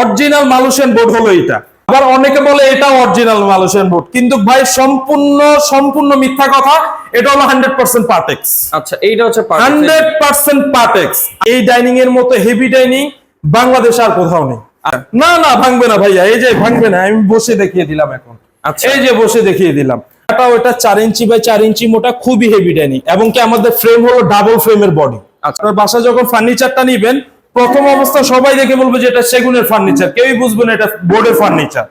Original Malaysian board হলো এটা। আবার অনেকে বলে এটা অরিজিনাল মালয়েশিয়ান বোর্ড কিন্তু ভাই সম্পূর্ণ সম্পূর্ণ মিথ্যা কথা এটা হলো হান্ড্রেড পার্সেন্ট পার্টেক্স আচ্ছা এইটা হচ্ছে। হান্ড্রেড পার্সেন্ট পার্টেক্স এই ডাইনিং এর মতো হেভি ডাইনিং বাংলাদেশে আর কোথাও নেই। না না ভাঙবে না ভাইয়া এই যে ভাঙবে না আমি বসে দেখিয়ে দিলাম এখন। আচ্ছা। এই যে বসে দেখিয়ে দিলাম। এটা ওটা চার ইঞ্চি বাই চার ইঞ্চি মোটা খুবই হেভি ডাইনিং এবং কি আমাদের ফ্রেম হলো ডাবল ফ্রেমের বডি আচ্ছা। আপনার বাসা যখন ফার্নিচারটা নিবেন প্রথম অবস্থা সবাই দেখে বলবে যে এটা সেগুনের ফার্নিচার কেউই বুঝবে না এটা বোর্ডের ফার্নিচার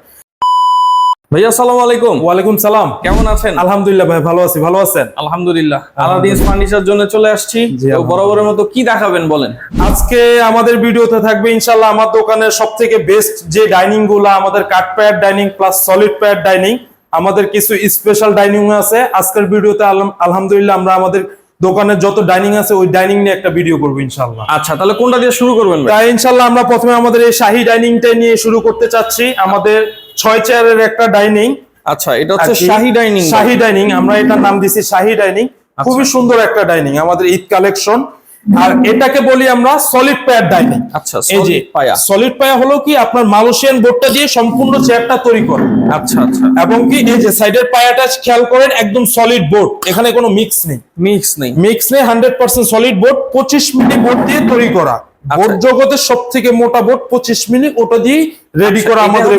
ভাইয়া আসসালামু আলাইকুম। ওয়ালাইকুম সালাম। কেমন আছেন? আলহামদুলিল্লাহ ভাই ভালো আছি। ভালো আছেন? আলহামদুলিল্লাহ। আলাদিন ফার্নিচার জন্য চলে আসছি। তো বরাবরের মতো কি দেখাবেন বলেন? আজকে আমাদের ভিডিওতে থাকবে ইনশাল্লাহ আমার দোকানের সব থেকে বেস্ট যে ডাইনিংগুলো আমাদের pad dining plus solid pad dining আমাদের কিছু স্পেশাল ডাইনিং আছে। আজকের ভিডিওতে আলহাম- আলহামদুলিল্লাহ আমরা আমাদের দোকানের যত ডাইনিং আছে ওই ডাইনিং নিয়ে একটা ভিডিও করব ইনশাল্লাহ আচ্ছা তাহলে কোনটা দিয়ে শুরু করবেন তাই ইনশাল্লাহ আমরা প্রথমে আমাদের এই শাহী ডাইনিংটা নিয়ে শুরু করতে চাচ্ছি। আমাদের ছয় চেয়ারের একটা ডাইনিং আচ্ছা এটা হচ্ছে শাহী ডাইনিং শাহী ডাইনিং আমরা এটার নাম দিছি শাহী ডাইনিং খুবই সুন্দর একটা ডাইনিং আমাদের ঈদ কালেকশন আর এটাকে বলি আমরা সলিড প্যাড ডাইনিং আচ্ছা এই যে পায়া সলিড পায়া হলো কি আপনার মালয়েশিয়ান বোর্ডটা দিয়ে সম্পূর্ণ চেয়ারটা তৈরি করে। আচ্ছা আচ্ছা। এবং কি এই যে সাইডের পায়াটা খেয়াল করেন একদম সলিড বোর্ড এখানে কোনো মিক্স নেই। মিক্স নেই। মিক্স নেই হান্ড্রেড পার্সেন্ট সলিড বোর্ড পঁচিশ মিলি বোর্ড দিয়ে তৈরি করা। আচ্ছা। বোর্ড জগতের সব থেকে মোটা বোর্ড পঁচিশ মিলি ওটা দিয়ে রেডি করা আমাদের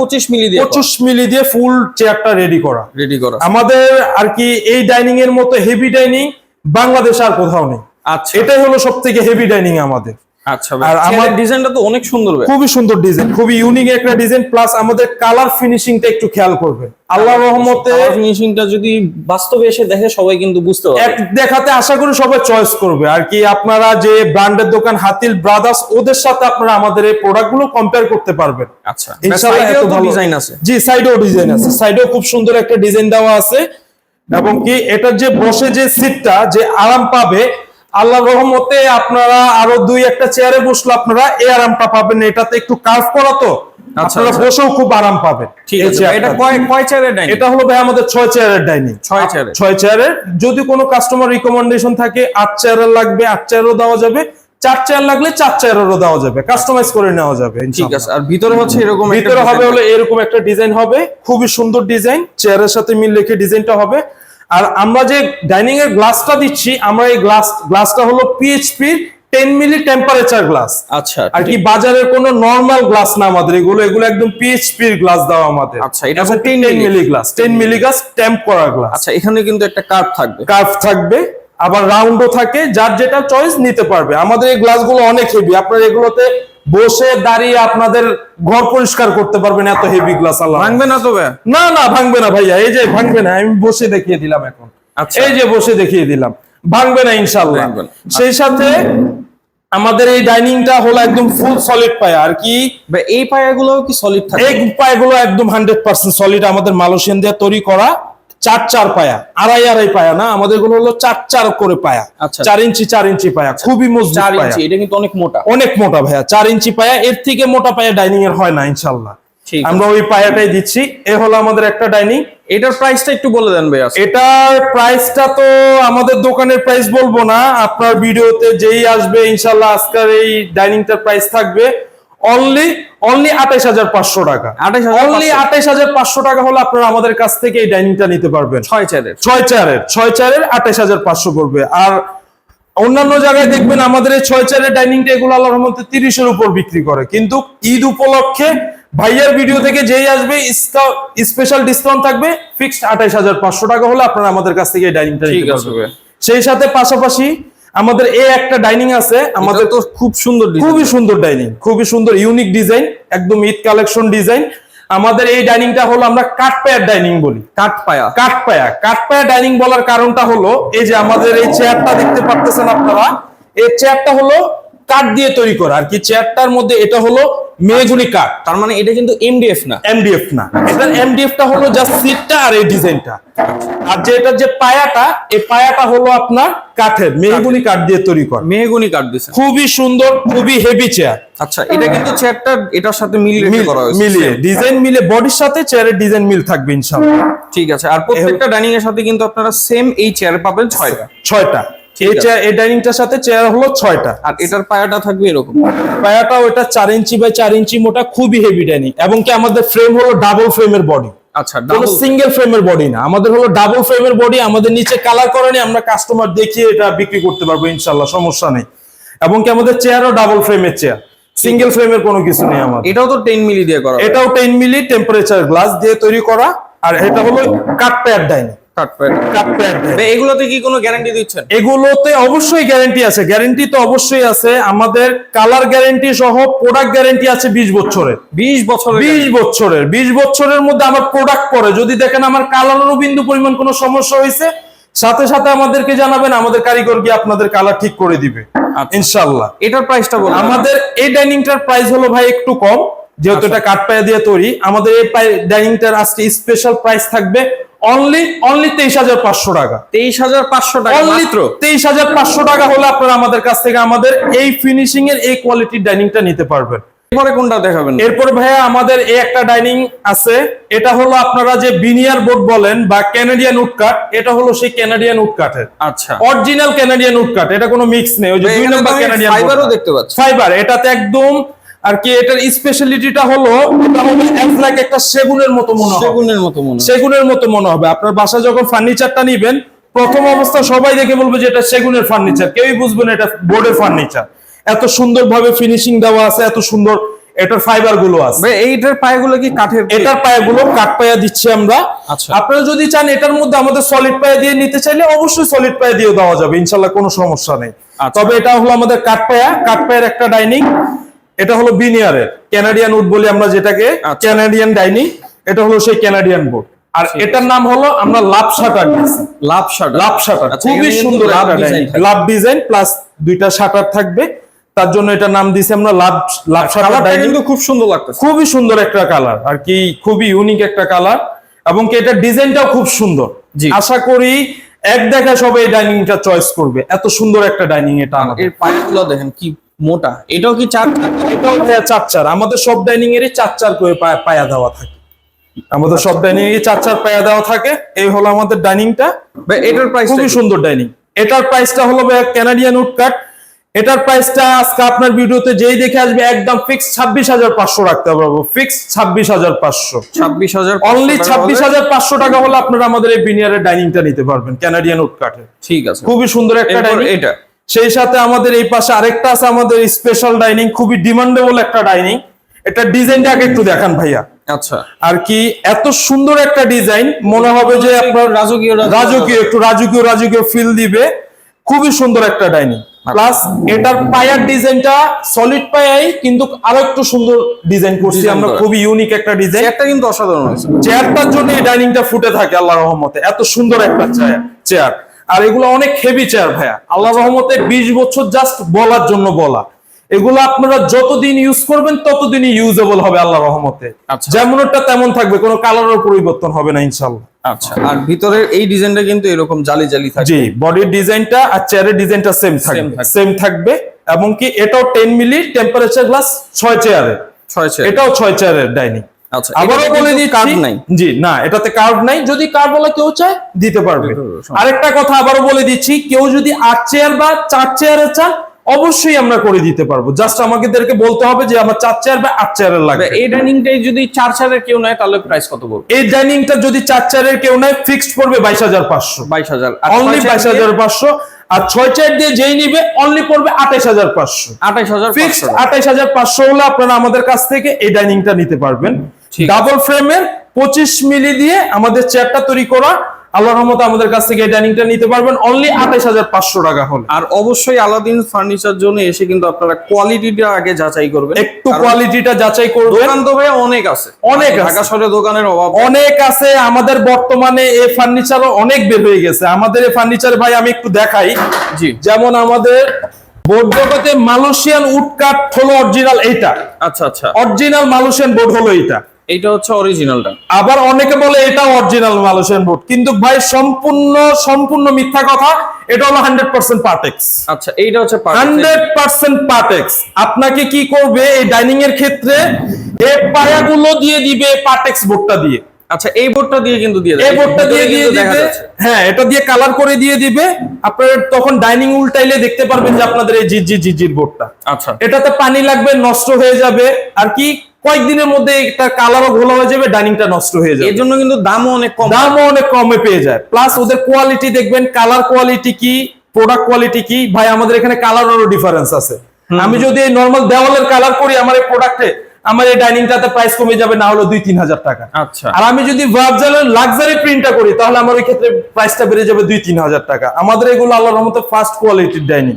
25 মিলি দিয়ে পঁচিশ মিলি দিয়ে ফুল চেয়ারটা রেডি করা। রেডি করা। আমাদের আর কি এই ডাইনিং এর মতো হেভি ডাইনিং বাংলাদেশে আর কোথাও নেই। আচ্ছা। এটাই হলো সব থেকে হেভি ডাইনিং আমাদের। আচ্ছা আর আমার- ডিজাইনটা তো অনেক সুন্দর খুবই সুন্দর ডিজাইন খুবই ইউনিক একটা ডিজাইন প্লাস আমাদের কালার ফিনিশিংটা একটু খেয়াল করবেন। আল্লাহ রহমতে ফিনিশিংটা যদি বাস্তবে এসে দেখে সবাই কিন্তু বুঝতে পারবে। দেখাতে আশা করি সবাই চয়েস করবে। আর কি আপনারা যে ব্র্যান্ডের দোকান হাতিল ব্রাদার্স ওদের সাথে আপনারা আমাদের এই প্রোডাক্টগুলো কম্পেয়ার করতে পারবেন। আচ্ছা ইনশাআল্লাহ এত ভালো। ডিজাইন আছে। জি সাইডেও ডিজাইন আছে। সাইডেও খুব সুন্দর একটা ডিজাইন দেওয়া আছে। এবং কি এটার যে বসে যে সিটটা যে আরাম পাবে আল্লাহ রহমতে আপনারা আরও দুই একটা চেয়ারে বসলে আপনারা এই আরামটা পাবেন। এটাতে একটু কার্ভ করা তো আচ্ছা, আপনারা আচ্ছা। বসেও খুব আরাম পাবেন। ঠিক আছে এটা কয় কয় চেয়ারের ডাইনিং এটা হলো ভাই আমাদের ছয় চেয়ারের ডাইনিং ছয় চেয়ারের ছয় চেয়ারের যদি কোনো কাস্টমার রিকমেন্ডেশন থাকে চেয়ারের লাগবে চেয়ারও দেওয়া যাবে। চার চেয়ার লাগলে চার চেয়ারেরও দেওয়া যাবে। কাস্টমাইজ করে নেওয়া যাবে ঠিক আছে আর ভিতরে হচ্ছে এরকম ভিতরে হবে। হলো এরকম একটা ডিজাইন হবে। খুবই সুন্দর ডিজাইন চেয়ারের সাথে মিল রেখে ডিজাইনটা হবে। আর আমরা যে ডাইনিং এর গ্লাসটা দিচ্ছি আমরা এই গ্লাস গ্লাসটা হলো PHP ten milli temperature glass আচ্ছা আর কি বাজারের কোনো নরমাল গ্লাস না আমাদের এগুলো এগুলো একদম পিএইচপির গ্লাস দেওয়া আমাদের। আচ্ছা, এটা হচ্ছে 10 ten milli glass ten milli glass temp করা গ্লাস আচ্ছা এখানে কিন্তু একটা কার্ভ থাকবে। কার্ভ থাকবে আবার রাউন্ডও থাকে যার যেটা চয়েস নিতে পারবে। আমাদের এই গ্লাসগুলো অনেক হেভি আপনার এগুলোতে বসে দাঁড়িয়ে আপনাদের ঘর পরিষ্কার করতে পারবেন এত হেভি গ্লাস আল্লাহ ভাঙবে না তো ভাই না না ভাঙবে না ভাইয়া। এই যে ভাঙবে না আমি বসে দেখিয়ে দিলাম এখন। আচ্ছা। এই যে বসে দেখিয়ে দিলাম। ভাঙবে না ইনশাল্লাহ সেই সাথে আমাদের এই ডাইনিংটা হলো একদম ফুল সলিড পায়া। আর কি? এই পায়াগুলো কি সলিড থাকে? এই পায়াগুলো একদম হান্ড্রেড পার্সেন্ট সলিড আমাদের মালয়েশিয়ান দিয়ে তৈরি করা। চার চার পায়া আড়াই আড়াই পায়া না? আমাদেরগুলো হলো চার চার করে পায়া। আচ্ছা। চার ইঞ্চি চার ইঞ্চি পায়া খুবই মজবুত ইঞ্চি এটা কিন্তু অনেক মোটা। অনেক মোটা ভাইয়া চার ইঞ্চি পায়া এর থেকে মোটা পায়া ডাইনিং এর হয় না ইনশাল্লাহ আমরা ওই পায়াটাই দিচ্ছি এ হলো আমাদের একটা ডাইনিং এটার প্রাইসটা একটু বলে দেন ভাই আজকে। এটার প্রাইসটা তো আমাদের দোকানের প্রাইস বলব না আপনার ভিডিওতে যেই আসবে ইনশাল্লাহ আজকের এই ডাইনিংটার প্রাইস থাকবে। অনলি অনলি আঠাইশ হাজার পাঁচশো টাকা। 28,500 অনলি আঠাইশ হাজার পাঁচশো টাকা হলে আপনারা আমাদের কাছ থেকে এই ডাইনিংটা নিতে পারবেন। ছয় চেয়ারের ছয় চারের ছয় চারের আঠাইশ হাজার পাঁচশো পড়বে। আর অন্যান্য জায়গায় দেখবেন আমাদের এই ছয় চারের ডাইনিংটা এগুলো আল্লাহর রহমতে তিরিশের উপর বিক্রি করে। কিন্তু ঈদ উপলক্ষে ভাইয়ার ভিডিও থেকে যেই আসবে স্পেশাল ডিসকাউন্ট থাকবে ফিক্সড আঠাইশ হাজার পাঁচশো টাকা হলে আপনারা আমাদের কাছ থেকে এই ডাইনিংটা। সেই সাথে পাশাপাশি আমাদের এই একটা ডাইনিং আছে আমাদের তো খুব সুন্দর খুবই সুন্দর ডাইনিং খুবই সুন্দর ইউনিক ডিজাইন একদম ঈদ কালেকশন ডিজাইন আমাদের এই ডাইনিংটা হলো আমরা কাঠ পায়ার ডাইনিং বলি। কাঠ পায়া কাঠ পায়া কাঠ পায়া ডাইনিং বলার কারণটা হলো এই যে আমাদের এই চেয়ারটা দেখতে পারতেছেন আপনারা এই চেয়ারটা হলো কাঠ দিয়ে তৈরি করা। আর কি চেয়ারটার মধ্যে এটা হলো মেহগুনি কাঠ। তার মানে এটা কিন্তু এমডিএফ না। এমডিএফ না। এটার এমডিএফটা হলো জাস্ট সিটটা আর এই ডিজাইনটা আর যে এটা যে পায়াটা এই পায়াটা হলো আপনার কাঠের মেহগুনি কাঠ দিয়ে তৈরি করা। মেহগুনি কাঠ দিয়েছে খুবই সুন্দর খুবই হেভি চেয়ার আচ্ছা এটা কিন্তু চেয়ারটা এটার সাথে মিলিয়ে করা হয়েছে। মিলিয়ে। ডিজাইন মিলে বডির সাথে চেয়ারের ডিজাইন মিল থাকবে ইনশাআল্লাহ। ঠিক আছে আর প্রত্যেকটা ডাইনিং এর সাথে কিন্তু আপনারা সেম এই চেয়ার পাবেন 6টা 6টা এটা এই ডাইনিংটার সাথে চেয়ার ছয়টা। আর এটার পায়াটা থাকবে এরকম? পায়াটা ওটা চার ইঞ্চি চার ইঞ্চি মোটা খুবই হেভি ডাইনিং এবং কি আমাদের ফ্রেম ডাবল ফ্রেমের বডি আচ্ছা ডাবল সিঙ্গেল ফ্রেমের বডি আমাদের ডাবল ফ্রেমের বডি আমাদের নিচে কালার করা নেই আমরা কাস্টমার দেখিয়ে এটা বিক্রি করতে পারব ইনশাল্লাহ সমস্যা নেই। এবং কি আমাদের চেয়ারও ডাবল ফ্রেমের চেয়ার সিঙ্গেল ফ্রেমের কোনো কিছু নেই আমার এটাও তো মিলি দিয়ে করা এটাও টেন মিলি টেম্পারেচার গ্লাস দিয়ে তৈরি করা। আর এটা হলো কাট প্যাড ডাইনিং এগুলোতে কি কোনো গ্যারান্টি দিচ্ছেন? এগুলোতে অবশ্যই গ্যারান্টি আছে। গ্যারান্টি তো অবশ্যই আছে। আমাদের কালার গ্যারান্টি সহ প্রোডাক্ট গ্যারান্টি আছে বিশ বছরের। বিশ বছরের বিশ বছরের। বিশ বছরের মধ্যে আমার প্রোডাক্ট পরে। যদি দেখেন আমার কালারেরও বিন্দু পরিমাণ কোনো সমস্যা হয়েছে সাথে সাথে আমাদেরকে জানাবেন আমাদের কারিগর গিয়ে আপনাদের কালার ঠিক করে দিবে। আচ্ছা। ইনশাল্লাহ এটার প্রাইসটা বলুন। আমাদের এই ডাইনিংটার প্রাইস হলো ভাই একটু কম। যেহেতু আচ্ছা। এটা কাঠ পায়া দিয়ে তৈরি আমাদের এই ডাইনিংটার আজকে স্পেশাল প্রাইস থাকবে অনলি অনলি তেইশ হাজার পাঁচশো টাকা। তেইশ হাজার পাঁচশো টাকা মাত্র? তেইশ হাজার পাঁচশো টাকা হলে আপনারা আমাদের কাছ থেকে আমাদের এই ফিনিশিং এর এই কোয়ালিটির ডাইনিংটা নিতে পারবেন। এরপরে কোনটা দেখাবেন? এরপর ভাইয়া আমাদের এই একটা ডাইনিং আছে এটা হলো আপনারা যে বিনিয়ার বোর্ড বলেন বা ক্যানাডিয়ান উড এটা হলো সেই ক্যানাডিয়ান উড কাঠের। আচ্ছা। অরিজিনাল ক্যানাডিয়ান উড এটা কোনো মিক্স নেই ওই যে দুই নম্বর ক্যানাডিয়ান ফাইবারও দেখতে পাচ্ছি। ফাইবার এটাতে একদম আর কি এটার স্পেশালিটিটা হলো এটা হলো এক একটা সেগুনের মতো মনে হবে। সেগুনের মতো মনে। সেগুনের মতো মনে হবে। আপনার বাসা যখন ফার্নিচারটা নিবেন প্রথম অবস্থা সবাই দেখে বলবে যে এটা সেগুনের ফার্নিচার কেউই বুঝবে না এটা বোর্ডের ফার্নিচার এত সুন্দর ভাবে ফিনিশিং দেওয়া আছে এত সুন্দর এটার ফাইবারগুলো আছে এইটার পায়াগুলো কি কাঠের? এটার পায়াগুলো কাঠ পায়া দিচ্ছি আমরা। আচ্ছা। আপনারা যদি চান এটার মধ্যে আমাদের সলিড পায়া দিয়ে নিতে চাইলে অবশ্যই সলিড পায়া দিয়ে দেওয়া যাবে। ইনশাল্লাহ কোনো সমস্যা নেই। আচ্ছা। তবে এটা হলো আমাদের কাঠ পায়া। কাঠ পায়ের একটা ডাইনিং এটা হলো বিনিয়ারের ক্যানাডিয়ান উড বলি আমরা যেটাকে। আচ্ছা। ক্যানাডিয়ান ডাইনিং এটা হলো সেই ক্যানাডিয়ান বোর্ড আর এটার নাম হলো আমরা love shutter love shirt love shutter. আচ্ছা, খুবই সুন্দর love design love design plus দুইটা শাটার থাকবে। তার জন্য এটা নাম দিয়েছি আমরা লাভ লাভ শাটার কিন্তু খুব সুন্দর লাগতেছে। খুবই সুন্দর একটা কালার আর কি খুবই ইউনিক একটা কালার এবং কি এটা ডিজাইনটাও খুব সুন্দর। আশা করি এক দেখা সবাই ডাইনিংটা চয়েস করবে। এত সুন্দর একটা ডাইনিং এটা আমাদের। এর পায়াগুলো দেখেন কি মোটা। এটাও কি চার এটাও ভাইয়া চার চার। আমাদের সব ডাইনিং এরই চার চার করে পায়া- দেওয়া থাকে। আমাদের সব ডাইনিং এরই চার চার পায়া দেওয়া থাকে। এই হলো আমাদের ডাইনিংটা এটার প্রাইস খুবই সুন্দর ডাইনিং এটার প্রাইসটা হলো ভাইয়া ক্যানাডিয়ান উড কাট এটার প্রাইসটা আজকে আপনার ভিডিওতে যেই দেখে আসবে একদম ফিক্স ছাব্বিশ হাজার পাঁচশো রাখতে পারব ফিক্স ছাব্বিশ হাজার পাঁচশো। ছাব্বিশ হাজার অনলি ছাব্বিশ হাজার পাঁচশো টাকা হলে আপনারা আমাদের এই বিনিয়ারের ডাইনিংটা নিতে পারবেন ক্যানাডিয়ান উড কাঠের ঠিক আছে। খুবই সুন্দর একটা ডাইনিং এটা সেই সাথে আমাদের এই পাশে আরেকটা আছে আমাদের স্পেশাল ডাইনিং খুবই ডিমান্ডেবল একটা ডাইনিং এটা ডিজাইনটা আগে একটু দেখান ভাইয়া। আচ্ছা। আর কি এত সুন্দর একটা ডিজাইন মনে হবে যে আপনার রাজকীয় রাজকীয়। একটু রাজকীয় রাজকীয় ফিল দিবে। খুবই সুন্দর একটা ডাইনিং প্লাস এটার পায়ার ডিজাইনটা সলিড পায়াই কিন্তু আরও একটু সুন্দর ডিজাইন করছি আমরা। খুবই ইউনিক একটা ডিজাইন চেয়ারটা কিন্তু অসাধারণ হয়েছে। চেয়ারটার জন্য এই ডাইনিংটা ফুটে থাকে আল্লাহ রহমতে। এত সুন্দর একটা চেয়ার চেয়ার আর এগুলো অনেক হেভি চেয়ার ভাইয়া। আল্লাহ রহমতে বিশ বছর জাস্ট বলার জন্য বলা। এগুলো আপনারা যতদিন ইউজ করবেন ততদিনই ইউজেবল হবে আল্লাহ রহমতে। আচ্ছা। যেমনটা তেমন থাকবে কোনো কালারের পরিবর্তন হবে না ইনশাল্লাহ আচ্ছা। আর ভিতরের এই ডিজাইনটা কিন্তু এরকম জালি জালি থাকে জি বডির ডিজাইনটা আর চেয়ারের ডিজাইনটা সেম থাকবে। থাকবে। সেম থাকবে এবং কি এটাও টেন মিলি টেম্পারেচার গ্লাস ছয় চেয়ারের ছয় চেয়ার এটাও ছয় চেয়ারের ডাইনিং আচ্ছা আবারও বলে কিন্তু কার্ভ নাই। জি না এটাতে কার্ভ নাই। যদি কার্ভ বলে কেউ চায় দিতে পারবে। দিতে পারবে, সমস্যা আরেকটা কথা আবারও বলে দিচ্ছি কেউ যদি আট চেয়ার বা চার চেয়ারে চান অবশ্যই আমরা করে দিতে পারব। জাস্ট আমাদেরকে বলতে হবে যে আমার চার চেয়ার বা আট চেয়ারের লাগবে। এই ডাইনিংটাই যদি চার চেয়ারের কেউ নেয় তাহলে প্রাইস কত পড়বে? এই ডাইনিংটা যদি চার চেয়ারের কেউ নেয় ফিক্সড পড়বে বাইশ হাজার পাঁচশো। বাইশ হাজার অনলি বাইশ হাজার পাঁচশো। আর ছয় চেয়ার দিয়ে যেই নিবে অনলি পড়বে আঠাইশ হাজার পাঁচশো। আঠাইশ হাজার ফিক্সড আঠাইশ হাজার পাঁচশো হলে আপনারা আমাদের কাছ থেকে এই ডাইনিংটা নিতে পারবেন। ডাবল ফ্রেমের পঁচিশ মিলি দিয়ে আমাদের চেয়ারটা তৈরি করা। আল্লাহর রহমতে আমাদের কাছ থেকে ডাইনিংটা নিতে পারবেন। অনলি আঠাইশ হাজার পাঁচশো টাকা হলে। আর অবশ্যই আলাদিন ফার্নিচার জন্য এসে কিন্তু আপনারা কোয়ালিটিটা আগে যাচাই করবেন। একটু কোয়ালিটিটা যাচাই করবেন। দোকান তো ভাই অনেক আছে। অনেক আছে। ঢাকা শহরে দোকানের অভাব। অনেক আছে। আমাদের বর্তমানে এই ফার্নিচারও অনেক বের হয়ে গেছে। আমাদের এই ফার্নিচার ভাই আমি একটু দেখাই। জি। যেমন আমাদের বোর্ড জগতে মালয়েশিয়ান উড কাঠ হলো অরিজিনাল এইটা। আচ্ছা আচ্ছা। অরিজিনাল মালয়েশিয়ান বোর্ড হলো এইটা। এইটা হচ্ছে অরিজিনালটা আবার অনেকে বলে এটা অরিজিনাল মালয়েশিয়ান বোর্ড কিন্তু ভাই সম্পূর্ণ সম্পূর্ণ মিথ্যা কথা এটা হলো হান্ড্রেড পার্সেন্ট পার্টেক্স আচ্ছা এইটা হচ্ছে হান্ড্রেড পার্সেন্ট পার্টেক্স আপনাকে কি করবে এই ডাইনিং এর ক্ষেত্রে? এই পায়াগুলো দিয়ে দিবে পার্টেক্স বোর্ডটা দিয়ে। আচ্ছা এই বোর্ডটা দিয়ে কিন্তু দিয়ে এই বোর্ডটা দিয়ে দিয়ে দিবে। হ্যাঁ এটা দিয়ে কালার করে দিয়ে দিবে। আপনার তখন ডাইনিং উল্টাইলে দেখতে পারবেন যে আপনাদের এই জিজি জিজির বোর্ডটা আচ্ছা। এটাতে পানি লাগবে নষ্ট হয়ে যাবে। আর কি? কয়েকদিনের মধ্যে এটা কালারও ঘোলা হয়ে যাবে ডাইনিংটা নষ্ট হয়ে যাবে। এর জন্য কিন্তু দামও অনেক কম। দামও অনেক কমে পেয়ে যায়। প্লাস ওদের কোয়ালিটি দেখবেন কালার কোয়ালিটি কি প্রোডাক্ট কোয়ালিটি কি ভাই আমাদের এখানে কালার কালারেরও ডিফারেন্স আছে। আমি যদি এই নর্মাল দেওয়ালের কালার করি আমার এই প্রোডাক্টে আমার এই ডাইনিংটাতে প্রাইস কমে যাবে না হলো দুই তিন হাজার টাকা। আচ্ছা। আর আমি যদি ভার্জালের লাক্সারি প্রিন্টটা করি তাহলে আমার ওই ক্ষেত্রে প্রাইসটা বেড়ে যাবে দুই তিন হাজার টাকা। আমাদের এগুলো আল্লাহর রহমতে ফার্স্ট কোয়ালিটির ডাইনিং।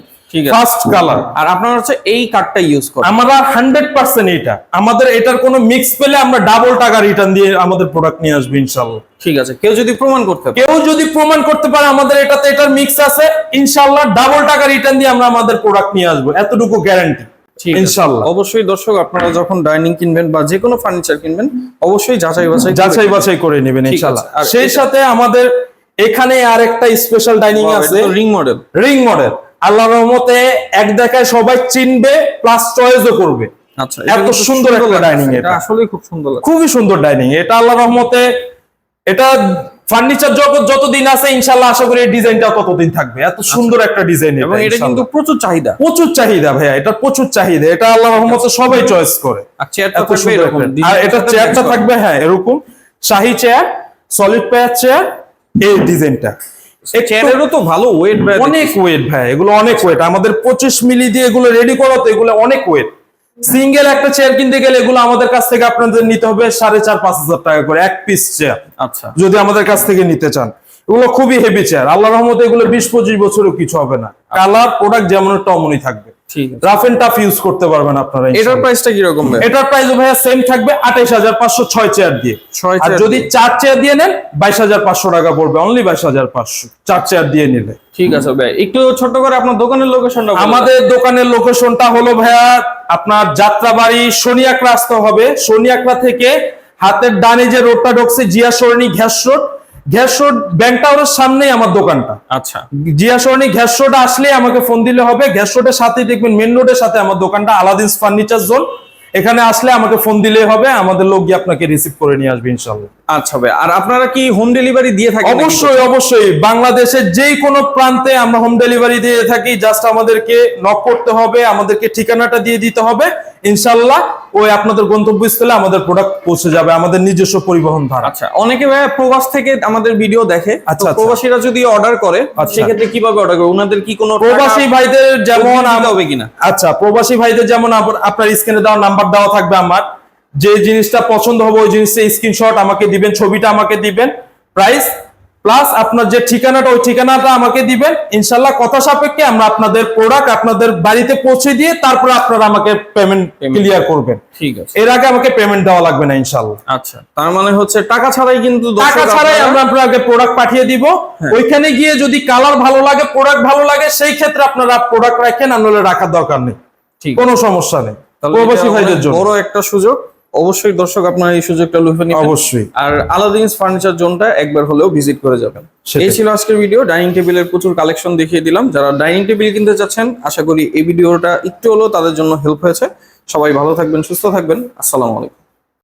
ফার্স্ট কালার আর আপনারা হচ্ছে এই কার্ডটা ইউজ করেন। আমরা হান্ড্রেড পার্সেন্ট এটা আমাদের এটার কোনো মিক্স পেলে আমরা ডাবল টাকা রিটার্ন দিয়ে আমাদের প্রোডাক্ট নিয়ে আসব ঠিক আছে কেউ যদি প্রমাণ করতে পারে। কেউ যদি প্রমাণ করতে পারে আমাদের এটাতে এটার মিক্স আছে ডাবল টাকা রিটার্ন দিয়ে আমরা আমাদের প্রোডাক্ট নিয়ে আসব। এতটুকু গ্যারান্টি অবশ্যই দর্শক আপনারা যখন ডাইনিং কিনবেন বা যে কোনো ফার্নিচার কিনবেন অবশ্যই যাচাই বাছাই যাচাই বাছাই করে নেবেন আর সেই সাথে আমাদের এখানে আর একটা স্পেশাল ডাইনিং আছে। রিং মডেল রিং মডেল আল্লাহর রহমতে এক দেখায় সবাই চিনবে প্লাস চয়েসও করবে। আচ্ছা এত সুন্দর একটা dining এটা। আসলেই খুব সুন্দর খুবই সুন্দর ডাইনিং এটা আল্লাহর রহমতে এটা ফার্নিচার জগৎ যতদিন আছে ইনশাল্লাহ আশা করি এই ডিজাইনটা ততদিন থাকবে। এত সুন্দর একটা ডিজাইন এবং এটা কিন্তু প্রচুর চাহিদা। প্রচুর চাহিদা ভাইয়া এটা প্রচুর চাহিদা এটা আল্লাহর রহমতে সবাই চয়েস করে। আর এটা চেয়ারটা থাকবে হ্যাঁ এরকম। শাহি চেয়ার সলিড পেয়ার চেয়ার এই ডিজাইনটা চেয়ারেরও তো ভালো ওয়েট অনেক ওয়েট ভাই এগুলো অনেক ওয়েট আমাদের পঁচিশ মিলি দিয়ে এগুলো রেডি করো তো এগুলো অনেক ওয়েট সিঙ্গেল একটা চেয়ার কিনতে গেলে এগুলো আমাদের কাছ থেকে আপনাদের নিতে হবে সাড়ে চার পাঁচ হাজার টাকা করে এক পিস চেয়ার আচ্ছা। যদি আমাদের কাছ থেকে নিতে চান। এগুলো খুবই হেভি চেয়ার আল্লাহ রহমতে এগুলো বিশ পঁচিশ বছরও কিছু হবে না। কালার প্রোডাক্ট যেমন তেমনই থাকবে। রাফ এন্ড টাফ ইউজ করতে পারবেন আপনারা এটার। প্রাইসটা কীরকম ভাই? এটার প্রাইস ভাইয়া সেম থাকবে আঠাইশ হাজার পাঁচশো ছয় চেয়ার দিয়ে। আর যদি চার চেয়ার দিয়ে নেন বাইশ হাজার পাঁচশো টাকা পড়বে অনলি বাইশ হাজার পাঁচশো। চার চেয়ার দিয়ে নিলে ঠিক আছে ভাই একটু ছোট করে আপনার দোকানের লোকেশনটা আমাদের দোকানের লোকেশনটা হলো ভাইয়া আপনার যাত্রাবাড়ি শনিয়াকড়া আসতে হবে। শনিয়াকড়া থেকে হাতের ডানে যে রোডটা ঢুকছে Zia Sarani gas road gas road bank টাওয়ারের সামনেই আমার দোকানটা। আচ্ছা। জিয়া সরণি ঘ্যাস রোড আসলে আমাকে ফোন দিলে হবে। ঘ্যাস রোডের সাথেই দেখবেন মেন রোডের সাথে আমার দোকানটা আলাদিন ফার্নিচার জোন এখানে আসলে আমাকে ফোন দিলেই হবে আমাদের লোক গিয়ে আপনাকে রিসিভ করে নিয়ে আসবে ইনশাল্লাহ আচ্ছা ভাই আর আপনারা কি হোম ডেলিভারি দিয়ে থাকেন অবশ্যই অবশ্যই। বাংলাদেশের যে কোনো প্রান্তে আমরা হোম ডেলিভারি দিয়ে থাকি। জাস্ট আমাদেরকে নক করতে হবে আমাদেরকে ঠিকানাটা দিয়ে দিতে হবে। ইনশাল্লাহ ওই আপনাদের গন্তব্যস্থলে আমাদের প্রোডাক্ট পৌঁছে যাবে আমাদের নিজস্ব পরিবহন ভাড়া আচ্ছা অনেকে প্রবাস থেকে আমাদের ভিডিও দেখে। আচ্ছা, আচ্ছা। প্রবাসীরা যদি অর্ডার করে আচ্ছা। সেক্ষেত্রে কীভাবে অর্ডার করে? ওনাদের কি কোনো প্রবাসী ভাইদের যেমন হবে কিনা? আচ্ছা প্রবাসী ভাইদের যেমন আপনার স্ক্রিনে দেওয়া নাম্বার দেওয়া থাকবে আমার। যে জিনিসটা পছন্দ হবে ওই জিনিসটা স্ক্রিনশট আমাকে দিবেন ছবিটা আমাকে দিবেন। প্রাইস প্লাস আপনার যে ঠিকানাটা ওই ঠিকানাটা আমাকে দিবেন। ইনশাল্লাহ কথা সাপেক্ষে আমরা আপনাদের প্রোডাক্ট আপনাদের বাড়িতে পৌঁছে দিয়ে তারপরে আপনারা আমাকে পেমেন্ট ক্লিয়ার করবেন। ঠিক আছে। এর আগে আমাকে পেমেন্ট দেওয়া লাগবে না ইনশাল্লাহ। আচ্ছা তার মানে হচ্ছে টাকা ছাড়াই কিন্তু টাকা ছাড়াই আমরা আপনাকে প্রোডাক্ট পাঠিয়ে দিব। ওইখানে গিয়ে যদি কালার ভালো লাগে প্রোডাক্ট ভালো লাগে সেই ক্ষেত্রে আপনারা প্রোডাক্ট রাখেন আর রাখার দরকার নেই। ঠিক। কোনো সমস্যা নেই। তাহলে প্রবাসী ভাইদের জন্য। বড় একটা সুযোগ। অবশ্যই দর্শক আপনার এই সুযোগটা লুফে নিন অবশ্যই। আর আলাদিনস ফার্নিচার জোনটা একবার হলেও ভিজিট করে যাবেন। এই ছিল আজকের ভিডিও ডাইনিং টেবিলের প্রচুর কালেকশন দেখিয়ে দিলাম। যারা ডাইনিং টেবিল কিনতে চাচ্ছেন আশা করি এই ভিডিওটা একটু হলেও তাদের জন্য হেল্প হয়েছে। সবাই ভালো থাকবেন সুস্থ থাকবেন। আসসালামু আলাইকুম।